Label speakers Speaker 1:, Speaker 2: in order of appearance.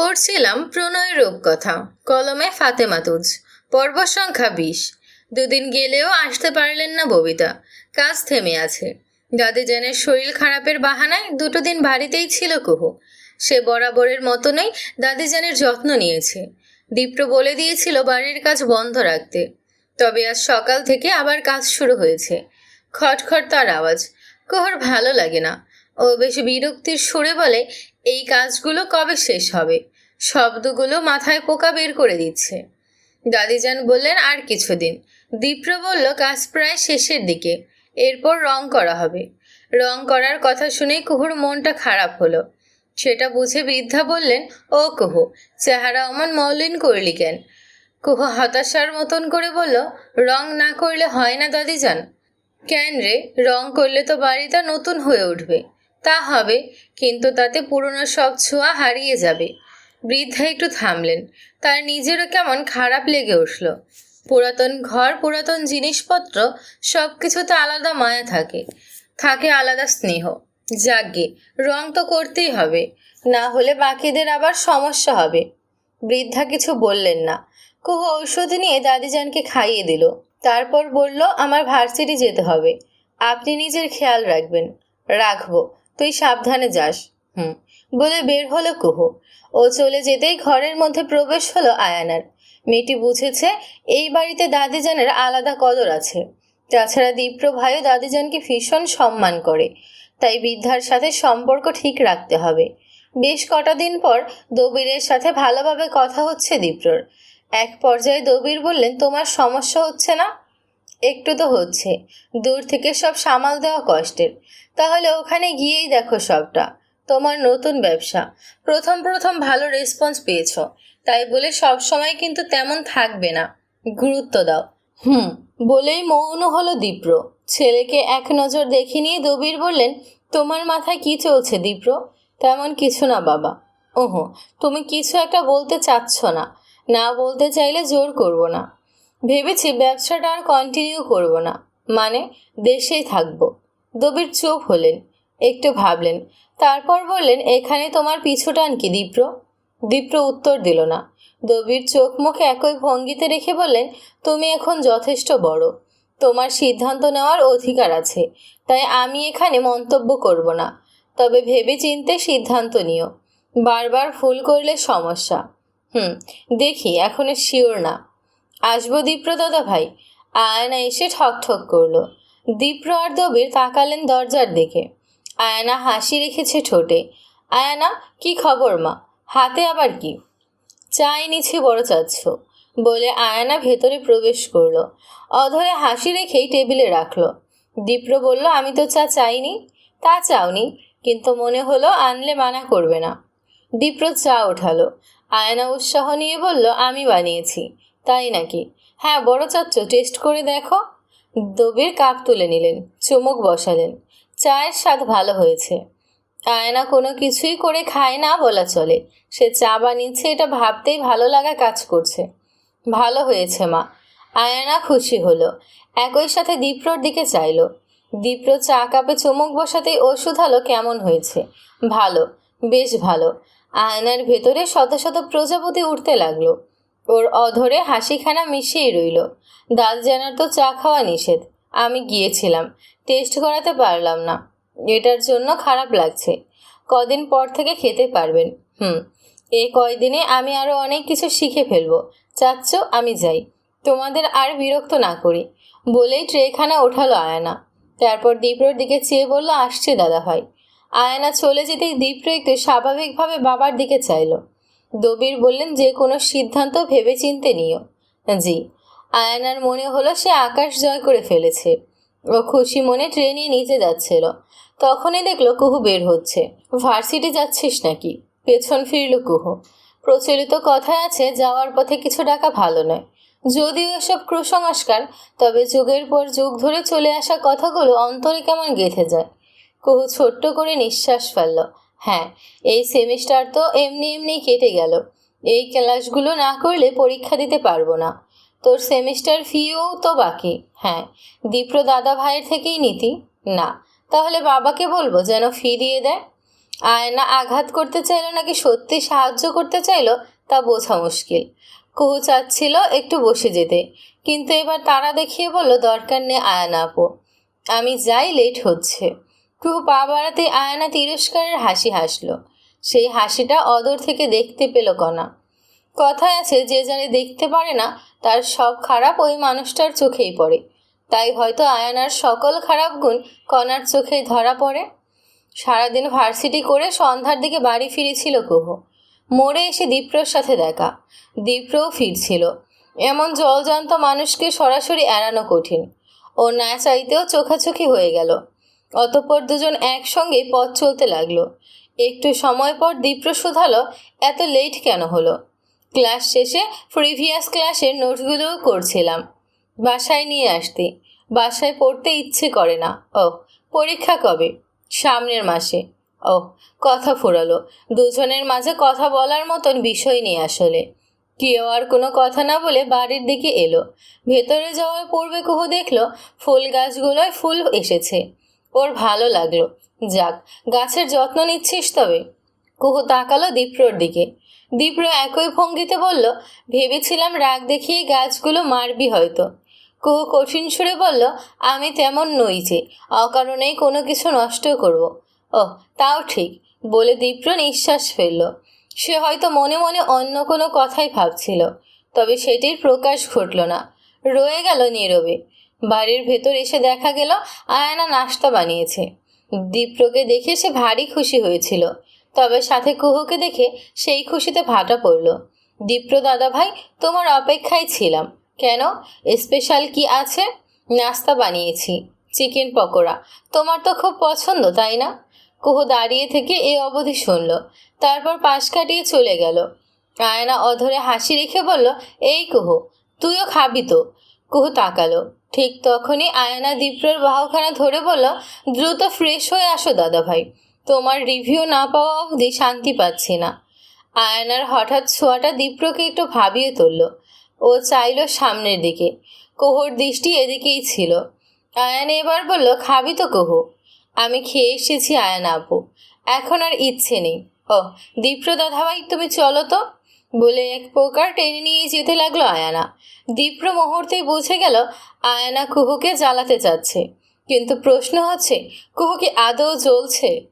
Speaker 1: পড়ছিলাম প্রণয় রূপকথা, কলমে ফাতেমা তুজ, পর্ব সংখ্যা বিশ। দুদিন গেলেও আসতে পারলেন না ববিতা, কাজ থেমে আছে। দাদি দাদিজানের শরীর খারাপের বাহানায় দুটো দিন বাড়িতেই ছিল কুহু। সে বরাবরের মতনই দাদি দাদিজানের যত্ন নিয়েছে। দীপ্র বলে দিয়েছিল বাড়ির কাজ বন্ধ রাখতে। তবে আজ সকাল থেকে আবার কাজ শুরু হয়েছে। খটখট তার আওয়াজ। কুহুর ভালো লাগে না। ও বেশ বিরক্তির সুরে বলে এই কাজগুলো কবে শেষ হবে? শব্দগুলো মাথায় পোকা বের করে দিচ্ছে। দাদিজান বললেন, আর কিছুদিন। দীপ্র বলল, কাজ প্রায় শেষের দিকে। এরপর রং করা হবে। রং করার কথা শুনেই কুহুর মনটা খারাপ হলো। সেটা বুঝে বৃদ্ধা বললেন, ও কুহু, চেহারা অমন মলিন করলি কেন? কুহু হতাশার মতন করে বলল, রং না করলে হয় না দাদিজান? কেন রে? রং করলে তো বাড়িটা নতুন হয়ে উঠবে। তা হবে, কিন্তু তাতে পুরনো সব ছোঁয়া হারিয়ে যাবে। বৃদ্ধা একটু থামলেন। তার নিজেরও কেমন খারাপ লেগে উঠল। পুরাতন ঘর, পুরাতন জিনিসপত্র সব কিছুতে আলাদা মায়া থাকে। থাকে আলাদা স্নেহ। যাগে রং তো করতেই হবে। না হলে বাকিদের আবার সমস্যা হবে। বৃদ্ধা কিছু বললেন না। কুহু ঔষধ নিয়ে দাদিজানকে খাইয়ে দিল। তারপর বলল, আমার ভার্সিটি যেতে হবে। আপনি নিজের খেয়াল রাখবেন। রাখব। তুই সাবধানে যাস। হুম। বলে বের হলো কুহু। ও চলে যেতেই ঘরের মধ্যে প্রবেশ হলো আয়ানার। মেয়েটি বুঝেছে এই বাড়িতে দাদিজানের আলাদা কদর আছে। তাছাড়া দীপ্র ভাইও দাদিজানকে ভীষণ সম্মান করে। তাই বৃদ্ধার সাথে সম্পর্ক ঠিক রাখতে হবে। বেশ কটা দিন পর দবিরের সাথে ভালোভাবে কথা হচ্ছে দীপ্রর। এক পর্যায়ে দবির বললেন, তোমার সমস্যা হচ্ছে না? একটু তো হচ্ছে। দূর থেকে সব সামাল দেওয়া কষ্টের। তাহলে ওখানে গিয়েই দেখো সবটা। তোমার নতুন ব্যবসা। প্রথম প্রথম ভালো রেসপন্স পেয়েছ। তাই বলে সব সময় কিন্তু তেমন থাকবে না। গুরুত্ব দাও। হুম, বলেই মৌন হলো দীপ্র। ছেলেকে এক নজর দেখে নিয়ে দবির বললেন, তোমার মাথায় কি চলছে দীপ্র? তেমন কিছু না, বাবা। ওহো, তুমি কিছু একটা বলতে চাচ্ছ না। না বলতে চাইলে জোর করব না। ভেবেছি ব্যবসাটা আর কন্টিনিউ করব না। মানে দেশেই থাকব। দবির চুপ হলেন, একটু ভাবলেন। তারপর বললেন, এখানে তোমার পিছু টান কি, দীপ্র? দীপ্র উত্তর দিল না। দবির চোখ মুখে একই ভঙ্গিতে রেখে বললেন, তুমি এখন যথেষ্ট বড়। তোমার সিদ্ধান্ত নেওয়ার অধিকার আছে। তাই আমি এখানে মন্তব্য করব না। তবে ভেবে চিনতে সিদ্ধান্ত নিও। বারবার ভুল করলে সমস্যা। হুম, দেখি, এখনও শিওর না। আসব দীপ্র দাদা ভাই। আয়না এসে ঠক ঠক করল। দীপ্র আর দবির তাকালেন দরজার দিকে। আয়না হাসি রেখেছে ঠোঁটে। আয়না, কি খবর মা? হাতে আবার কি? চা এনেছি বড় চাচ্ছ। বলে আয়না ভেতরে প্রবেশ করল। অধরে হাসি রেখেই টেবিলে রাখল। দীপ্র বলল, আমি তো চা চাইনি। তা চাওনি, কিন্তু মনে হলো আনলে মানা করবে না। দীপ্র চা ওঠালো। আয়না উৎসাহ নিয়ে বলল, আমি বানিয়েছি। তাই নাকি? হ্যাঁ বড় চাচ্ছ টেস্ট করে দেখো। দবির কাপ তুলে নিলেন, চুমুক বসালেন। চায়ের স্বাদ ভালো হয়েছে। আয়না কোনো কিছুই করে খায় না বলা চলে। সে চা বানিয়েছে, এটা ভাবতেই ভালো লাগা কাজ করছে। ভালো হয়েছে, মা। আয়না খুশি হলো। একই সাথে দীপ্রর দিকে চাইলো। দীপ্র চা কাপে চুমুক বসাতেই ও শুধালো কেমন হয়েছে? ভালো, বেশ ভালো। আয়নার ভেতরে শত শত প্রজাপতি উঠতে লাগল। ওর অধরে হাসিখানা মিশিয়েই রইল। দাস জানার তো চা খাওয়া নিষেধ। আমি গিয়েছিলাম। টেস্ট করাতে পারলাম না। এটার জন্য খারাপ লাগছে। কদিন পর থেকে খেতে পারবেন। হুম এই কয়দিনে আমি আরও অনেক কিছু শিখে ফেলব। চাচ্ছ, আমি যাই। তোমাদের আর বিরক্ত না করি। বলেই ট্রেখানা ওঠালো আয়ানা। তারপর দীপ্রর দিকে চেয়ে বলল, আসছে দাদা ভাই আয়না চলে যেতেই দীপ্র একটু স্বাভাবিকভাবে বাবার দিকে চাইলো। দবির বললেন, যে কোনো সিদ্ধান্ত ভেবে চিনতে নিও। জি। আয়ানার মনে হলো সে আকাশ জয় করে ফেলেছে ও খুশি মনে ট্রেনে নিচে যাচ্ছিল। তখনই দেখল কুহু বের হচ্ছে। ভার্সিটি যাচ্ছিস নাকি? পেছন ফিরল কুহু। প্রচলিত কথায় আছে, যাওয়ার পথে কিছু ডাকা ভালো নয়। যদিও এসব কুসংস্কার তবে যুগের পর যুগ ধরে চলে আসা কথাগুলো অন্তরে কেমন গেঁথে যায়? কুহু ছোট্ট করে নিঃশ্বাস ফেলল। হ্যাঁ এই সেমিস্টার তো এমনি এমনি কেটে গেল। এই ক্লাসগুলো না করলে পরীক্ষা দিতে পারব না। তোর সেমিস্টার ফিও তো বাকি। হ্যাঁ দীপ্র দাদা ভাইয়ের থেকেই নিতি। না, তাহলে বাবাকে বলব যেন ফি দিয়ে দেয়। আয়না আঘাত করতে চাইলো নাকি সত্যি সাহায্য করতে চাইলো তা বোঝা মুশকিল। কুহু চাচ্ছিল একটু বসে যেতে, কিন্তু এবার তারা দেখিয়ে বলল, দরকার নেই আয়না আপু। আমি যাই লেট হচ্ছে। কুহু পা বাড়াতে আয়না তিরস্কারের হাসি হাসলো। সেই হাসিটা অদর থেকে দেখতে পেল কণা কথায় আছে, যে যারে দেখতে পারে না, তার সব খারাপ ওই মানুষটার চোখেই পড়ে। তাই হয়তো আয়নার সকল খারাপ গুণ কণার চোখেই ধরা পড়ে। সারাদিন ভার্সিটি করে সন্ধ্যার দিকে বাড়ি ফিরেছিল কুহ। মোড়ে এসে দীপ্রর সাথে দেখা। দীপ্রও ফিরছিল। এমন জলজান্ত মানুষকে সরাসরি এড়ানো কঠিন। ও না চাইতেও চোখাচোখি হয়ে গেল। অতঃপর দুজন একসঙ্গেই পথ চলতে লাগল। একটু সময় পর দীপ্র শুধালো এত লেট কেন হলো? ক্লাস শেষে প্রিভিয়াস ক্লাসের নোটগুলোও করছিলাম। বাসায় নিয়ে আসতে। বাসায় পড়তে ইচ্ছে করে না। ও পরীক্ষা কবে? সামনের মাসে। ও কথা ফুরালো। দুজনের মাঝে কথা বলার মতন বিষয় নেই আসলে। কেউ আর কোনো কথা না বলে বাড়ির দিকে এলো। ভেতরে যাওয়ার পূর্বে কুহু দেখল ফুল গাছগুলোয় ফুল এসেছে। ওর ভালো লাগল। যাক, গাছের যত্ন নিচ্ছিস তবে। কুহু তাকালো দীপ্রর দিকে। দীপ্র একই ভঙ্গিতে বলল, ভেবেছিলাম রাগ দেখিয়ে গাছগুলো মারবি হয়তো। কুহু কঠিন সুরে বলল, আমি তেমন নই যে, অকারণেই কোনো কিছু নষ্ট করব। ও তাও ঠিক, বলে দীপ্র নিঃশ্বাস ফেলল। সে হয়তো মনে মনে অন্য কোনো কথাই ভাবছিল, তবে সেটির প্রকাশ ঘটল না। রয়ে গেল নীরবে। বাড়ির ভেতর এসে দেখা গেল আয়না নাস্তা বানিয়েছে। দীপ্রকে দেখে সে ভারী খুশি হয়েছিল। তবে সাথে কুহুকে দেখে সেই খুশিতে ভাটা পড়ল। দীপ্র দাদা ভাই তোমার অপেক্ষায় ছিলাম। কেন? স্পেশাল কি আছে? নাস্তা বানিয়েছি। চিকেন পকোড়া। তোমার তো খুব পছন্দ, তাই না? কুহু দাঁড়িয়ে থেকে এ অবধি শুনল। তারপর পাশ কাটিয়ে চলে গেল। আয়না অধরে হাসি রেখে বলল, এই কুহু, তুইও খাবি তো? কুহু তাকালো। ঠিক তখনই আয়না দীপ্রর বাহুখানা ধরে বলল, দ্রুত ফ্রেশ হয়ে আসো দাদা ভাই তোমার রিভিউ না পাওয়া অবধি শান্তি পাচ্ছি না। আয়নার হঠাৎ ছোঁয়াটা দীপ্রকে একটু ভাবিয়ে তুলল। ও চাইল সামনের দিকে। কোহর দৃষ্টি এদিকেই ছিল। আয়ান এবার বলল, খাবি তো কোহো। আমি খেয়ে এসেছি আয়ান আপু। এখন আর ইচ্ছে নেই। ও দীপ্র দাদাভাই, তুমি চলো তো। বলে এক প্রকার টেনে নিয়ে যেতে লাগল আয়ানা। দীপ্র মুহূর্তেই বুঝে গেল আয়ানা কুহুকে জ্বালাতে চাচ্ছে। কিন্তু প্রশ্ন হচ্ছে কুহুকে আদৌ জ্বলছে?